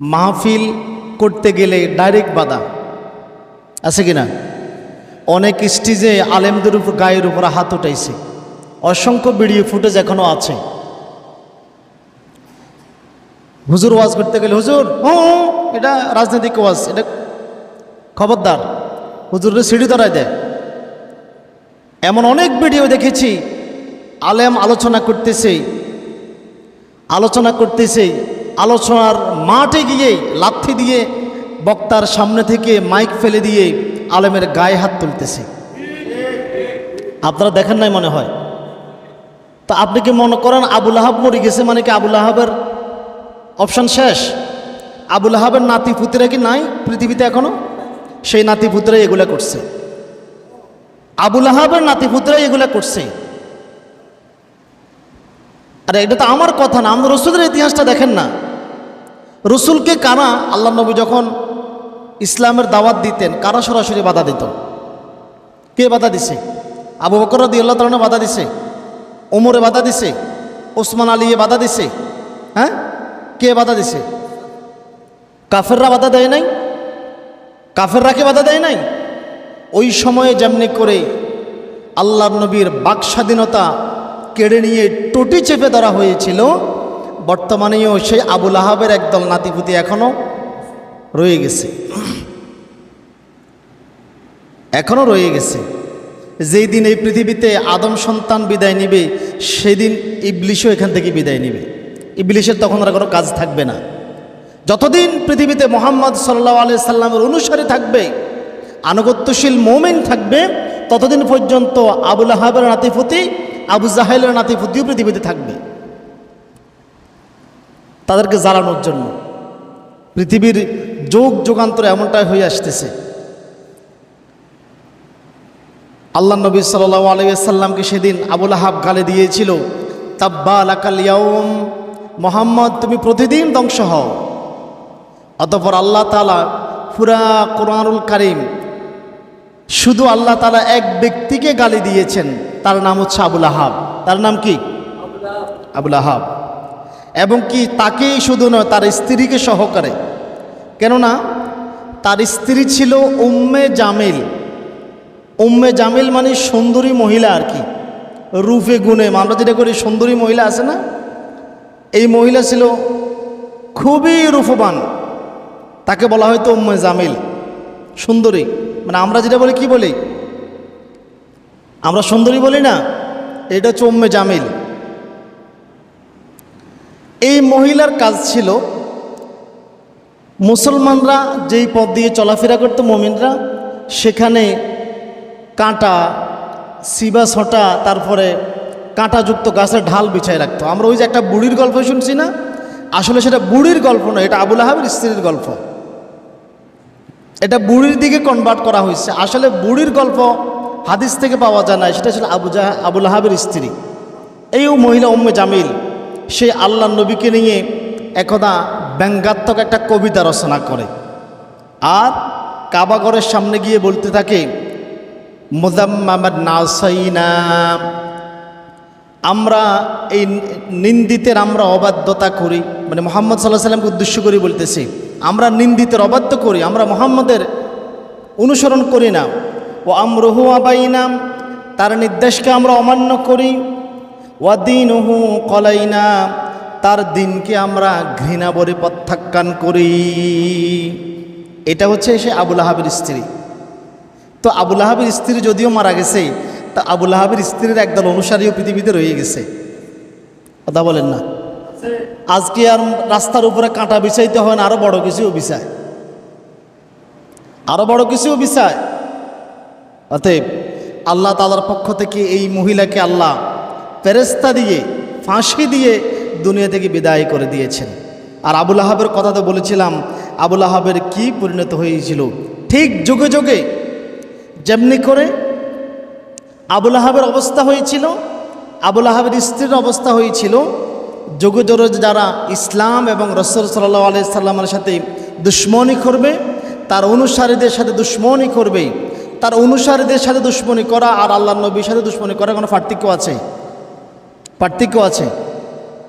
মাহফিল করতে গেলে ডাইরেক্ট বাধা। আছে কি না অনেক স্টেজে আলেমদের উপর গায়ের উপর হাত উঠাইছে। অসংখ্য ভিডিও ফুটেজ এখনও আছে। হুজুর ওয়াজ করতে গেলে হুজুর হুঁ হুঁ, এটা রাজনৈতিক ওয়াজ এটা খবরদার। হুজুরের সিঁড়ি ধরায় দেয় এমন অনেক ভিডিও দেখেছি আলেম আলোচনা করতেছে আলোচনা করতেছে। আলোচনার মাঠে গিয়ে লাথি দিয়ে বক্তার সামনে থেকে মাইক ফেলে দিয়ে আলেমের গায়ে হাত তুলতেছে। আপনারা দেখেন নাই মনে হয়? তো আপনি কি মনে করেন আবুল আহাব মরে গেছে মানে কি আবুল আহাবের অপশন শেষ? আবুল আহাবের নাতি পুতিরা কি নাই পৃথিবীতে এখনও? সেই নাতি পুতিরা এগুলা করছে। আবুল আহাবের নাতি পুতিরা এগুলা করছে। আরে, এটা তো আমার কথা না আমরা রসুলের ইতিহাসটা দেখেন না। রসুলকে কারা, আল্লাহ নবী যখন ইসলামের দাওয়াত দিতেন, কারা সরাসরি বাধা দিত? কে বাধা দিছে? আবু বকর দি আল্লাহ তালনে বাধা দিছে? ওমরে বাধা দিছে? ওসমান আলীয়ে বাধা দিছে? হ্যাঁ? কে বাধা দিছে? কাফেররা বাধা দেয় নাই? কাফেররা কে বাধা দেয় নাই? ওই সময়ে যেমনি করে আল্লাহ নবীর বাক স্বাধীনতা কেড়ে নিয়ে টুটি চেপে ধরা হয়েছিল। বর্তমানেও সেই আবুল আহাবের একদল নাতিপুতি এখনও রয়ে গেছে। এখনও রয়ে গেছে। যেই দিন এই পৃথিবীতে আদম সন্তান বিদায় নিবে সেদিন ইবলিশও এখান থেকে বিদায় নিবে। ইবলিশের তখন আর কোনো কাজ থাকবে না। যতদিন পৃথিবীতে মোহাম্মদ সাল্লাহ আলি সাল্লামের অনুসারী থাকবে, আনুগত্যশীল মোমেন থাকবে, ততদিন পর্যন্ত আবুল আহাবের নাতিফতি আবু জাহেলের নাতি নাতিফতিও পৃথিবীতে থাকবে। তাদেরকে জ্বালানোর জন্য। পৃথিবীর যোগ যোগান্তর এমনটাই হয়ে আসতেছে। আল্লাহ নবী সাল্লাহ আলাইসাল্লামকে সেদিন আবুল আহাব গালে দিয়েছিল তাব্বা আলাকাল ইয়াউম, মোহাম্মদ, তুমি প্রতিদিন ধ্বংস হও। অতপর আল্লাহ তালা ফুরা কোরআনুল কারিম শুধু আল্লাহ তালা এক ব্যক্তিকে গালি দিয়েছেন? তার নাম হচ্ছে আবুল আহাব। তার নাম কি? আবুল আহাব। এবং কি তাকেই শুধু নয়, তার স্ত্রীকে সহকারে কেননা, তার স্ত্রী ছিল উম্মে জামিল। উম্মে জামিল মানে সুন্দরী মহিলা আর কি। রূপে, গুণে। আমরা যেটা করি, সুন্দরী মহিলা আছে না? এই মহিলা ছিল খুবই রূপবান। তাকে বলা হয়তো উম্মে জামিল। সুন্দরী। মানে আমরা যেটা বলি, কি বলি? আমরা সুন্দরী বলি না, এটা হচ্ছে উম্মে জামিল। এই মহিলার কাজ ছিল মুসলমানরা যেই পথ দিয়ে চলাফেরা করতো মমিনরা, সেখানে কাঁটা, সিবা ছটা, তারপরে কাঁটাযুক্ত গাছের ঢাল বিছায় রাখতো। আমরা ওই যে একটা বুড়ির গল্প শুনছি না? আসলে সেটা বুড়ির গল্প নয় এটা আবুল আহাবের স্ত্রীর গল্প। এটা বুড়ির দিকে কনভার্ট করা হয়েছে। আসলে বুড়ির গল্প হাদিস থেকে পাওয়া যায় না, সেটা ছিল আবু জাহ আবুল আহাবের স্ত্রী। এই মহিলা উম্মে জামিল, সে আল্লাহ নবীকে নিয়ে একদা ব্যঙ্গাত্মক একটা কবিতা রচনা করে। আর কাবাগরের সামনে গিয়ে বলতে থাকে মুজাম্মামাদ নাসাইনা। আমরা এই নিন্দিতের আমরা অবাধ্যতা করি মানে মোহাম্মদ সাল্লাহ সাল্লামকে উদ্দেশ্য করে বলতেছি, আমরা নিন্দিতের অবাধ্য করি, আমরা মোহাম্মদের অনুসরণ করি না। ও আমরহু আবাইনাম তার নির্দেশকে আমরা অমান্য করি। ওয়াদিন হু কলাইনা, তার দিনকে আমরা ঘৃণা বলে প্রত্যাখ্যান করি। এটা হচ্ছে সে আবুল আহাবের স্ত্রী। তো আবুল আহাবের স্ত্রী যদিও মারা গেছে, তা আবুল আহাবের স্ত্রীর একদল অনুসারীও পৃথিবীতে রয়ে গেছে। কথা বলেন না। আজকে আর রাস্তার উপরে কাঁটা বিছাইতে হয় না আরও বড় কিছুও বিছায় আরও বড় কিছুও বিছায় অতএব আল্লাহ তালার পক্ষ থেকে এই মহিলাকে আল্লাহ ফেরেস্তা দিয়ে, ফাঁসি দিয়ে দুনিয়া থেকে বিদায় করে দিয়েছেন। আর আবুল আহাবের কথা তো বলেছিলাম, আবুল আহাবের কি পরিণত হয়েছিল? ঠিক যুগে যুগে যেমনি করে আবুল আহাবের অবস্থা হয়েছিল, আবুল আহাবের স্ত্রীর অবস্থা হয়েছিল, যুগে জোরে যারা ইসলাম এবং রসল সাল্লাহ আলাই সাল্লামের সাথে দুশ্মনী করবে, তার অনুসারীদের সাথে দুশ্মনী করবে তার অনুসারীদের সাথে দুশ্মনী করা আর আল্লাহ নবীর সাথে দুশ্মনী করা কোনো পার্থক্য আছে? পার্থক্য আছে।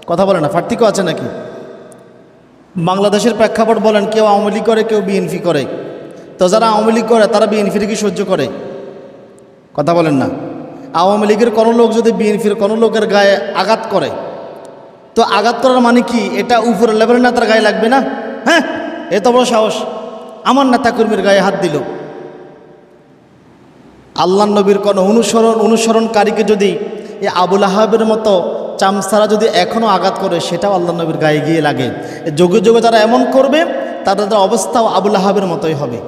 কথা বলে না, পার্থক্য আছে নাকি? বাংলাদেশের প্রেক্ষাপট বলেন, কেউ আওয়ামী লীগ করে, কেউ বিএনপি করে। তো যারা আওয়ামী লীগ করে, তারা বিএনপির কি সহ্য করে? কথা বলেন না। আওয়ামী লীগের কোনো লোক যদি বিএনপির কোনো লোকের গায়ে আঘাত করে, তো আঘাত করার মানে কি? এটা উপরের লেভেলের না তার গায়ে লাগবে না? হ্যাঁ এত বড় সাহস। আমার নেতাকর্মীর গায়ে হাত দিল। আল্লাহ নবীর কোনো অনুসরণ অনুসরণকারীকে যদি এই আবুল আহাবের মতো চামসারা যদি এখনও আঘাত করে, সেটাও আল্লাহ নবীর গায়ে গিয়ে লাগে। যোগে যোগে যারা এমন করবে, তাদের অবস্থাও আবুল আহাবের মতোই হবে।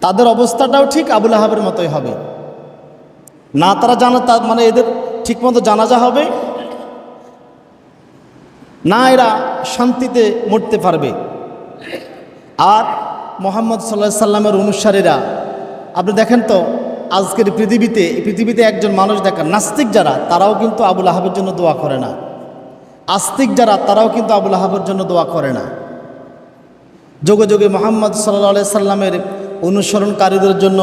তাদের অবস্থাটাও ঠিক আবুল আহাবের মতোই হবে। না, তারা জানা তা মানে এদের ঠিকমতো জানাজা হবে। না, এরা শান্তিতে মরতে পারবে। আর মোহাম্মদ সাল্লাহ সাল্লামের অনুসারীরা আপনি দেখেন তো, আজকের পৃথিবীতে পৃথিবীতে একজন মানুষ দেখেন নাস্তিক যারা, তারাও কিন্তু আবুল আহাবের জন্য দোয়া করে না। আস্তিক যারা, তারাও কিন্তু আবুল আহাবের জন্য দোয়া করে না। যোগে যোগে মোহাম্মদ সাল্লা সাল্লামের অনুসরণকারীদের জন্য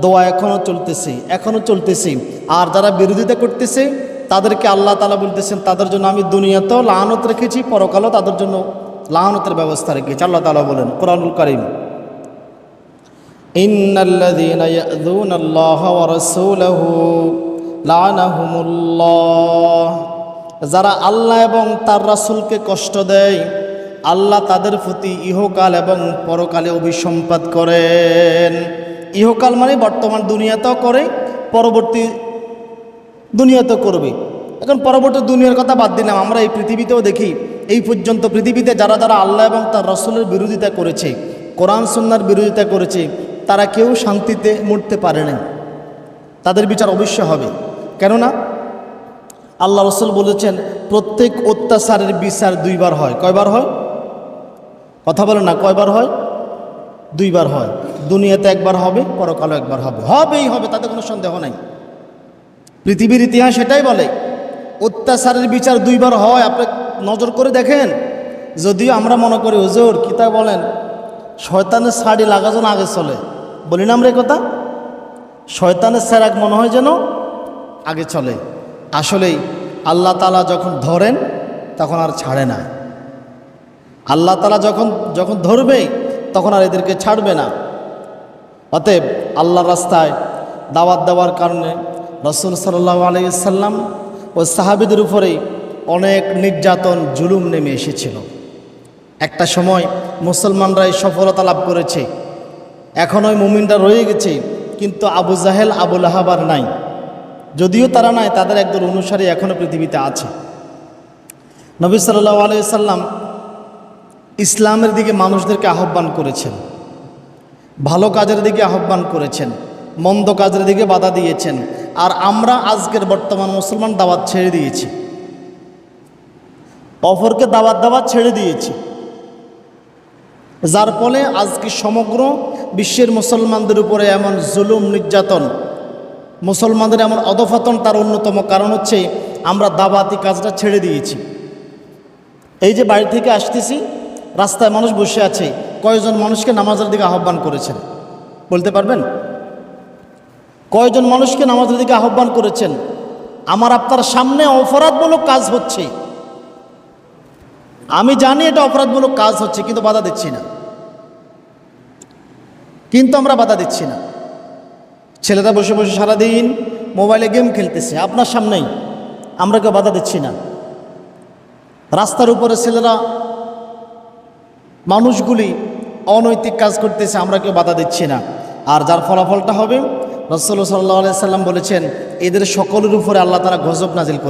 দোয়া এখনও চলতেছে এখনও চলতেছে। আর যারা বিরোধিতা করতেছে, তাদেরকে আল্লাহ তালা বলতেছেন, তাদের জন্য আমি দুনিয়াতেও লাহানত রেখেছি, পরকালও তাদের জন্য লাহানতের ব্যবস্থা রেখেছি। আল্লাহ তালা বলেন, কোরআনুল করিম। إن الذين يأذون الله ورسوله لعنهم الله যারা আল্লাহ এবং তার রাসূলকে কষ্ট দেয় আল্লাহ তাদের প্রতি ইহকাল এবং পরকালে অভিসম্পাদ করেন ইহকাল মানে বর্তমান দুনিয়াতেও করে পরবর্তী দুনিয়াতেও করবে এখন পরবর্তী দুনিয়ার কথা বাদ দিলাম আমরা এই পৃথিবীতেও দেখি এই পর্যন্ত পৃথিবীতে যারা যারা আল্লাহ এবং তার রসুলের বিরোধিতা করেছে কোরআন সন্ন্যার বিরোধিতা করেছে তারা কেউ শান্তিতে মরতে পারে না তাদের বিচার অবশ্য হবে। কেননা আল্লাহ রসুল বলেছেন, প্রত্যেক অত্যাচারের বিচার দুইবার হয়। কয়বার হয়? কথা বলে না, কয়বার হয়? দুইবার হয়। দুনিয়াতে একবার হবে, পরকালও একবার হবে। হবেই হবে, তাতে কোনো সন্দেহ নাই। পৃথিবীর ইতিহাস এটাই বলে, অত্যাচারের বিচার দুইবার হয়। আপনি নজর করে দেখেন। যদিও আমরা মনে করি, হুজুর কিতা বলেন, শয়তানের শাড়ি লাগাজন আগে চলে। বলি না আমরা কথা? শয়তানের স্যারাক মনে হয় যেন আগে চলে। আসলেই আল্লাহ তালা যখন ধরেন, তখন আর ছাড়ে না। আল্লাহ তালা যখন যখন ধরবে তখন আর এদেরকে ছাড়বে না। অতএব আল্লাহ রাস্তায় দাওয়াত দেওয়ার কারণে রসুল সাল্লাহ আলাইসাল্লাম ও সাহাবিদের উপরেই অনেক নির্যাতন, জুলুম নেমে এসেছিল। একটা সময় মুসলমানরাই সফলতা লাভ করেছে। এখন ওই মুমিনটা রয়ে গেছে, কিন্তু আবু জাহেল আবুল আহাবার নাই। যদিও তারা নাই, তাদের একদল অনুসারী এখনও পৃথিবীতে আছে। নবী সাল্লাহ আলাইসাল্লাম ইসলামের দিকে মানুষদেরকে আহ্বান করেছেন। ভালো কাজের দিকে আহ্বান করেছেন, মন্দ কাজের দিকে বাধা দিয়েছেন। আর আমরা আজকের বর্তমান মুসলমান দাওয়াত ছেড়ে দিয়েছি। অপরকে দাওয়াত দাওয়াত ছেড়ে দিয়েছি। যার ফলে আজকে সমগ্র বিশ্বের মুসলমানদের উপরে এমন জুলুম, নির্যাতন, মুসলমানদের এমন অধফাতন তার অন্যতম কারণ হচ্ছে আমরা দাবাতি কাজটা ছেড়ে দিয়েছি। এই যে বাড়ি থেকে আসতেছি, রাস্তায় মানুষ বসে আছে, কয়জন মানুষকে নামাজের দিকে আহ্বান করেছেন? বলতে পারবেন? কয়জন মানুষকে নামাজের দিকে আহ্বান করেছেন? আমার আপনার সামনে অপরাধমূলক কাজ হচ্ছে। আমি জানি এটা অপরাধমূলক কাজ হচ্ছে, কিন্তু বাধা দিচ্ছি না। কিন্তু আমরা বাধা দিচ্ছি না। ছেলেরা বসে বসে সারাদিন মোবাইলে গেম খেলতেছে, আপনার সামনেই। আমরা কেউ বাধা দিচ্ছি না। রাস্তার উপরে ছেলেরা, মানুষগুলি অনৈতিক কাজ করতেছে, আমরা কেউ বাধা দিচ্ছি না। আর যার ফলাফলটা হবে রসল্লা সাল্লাহ সাল্লাম বলেছেন, এদের সকলের উপরে আল্লাহ তারা গজব নাজিল করে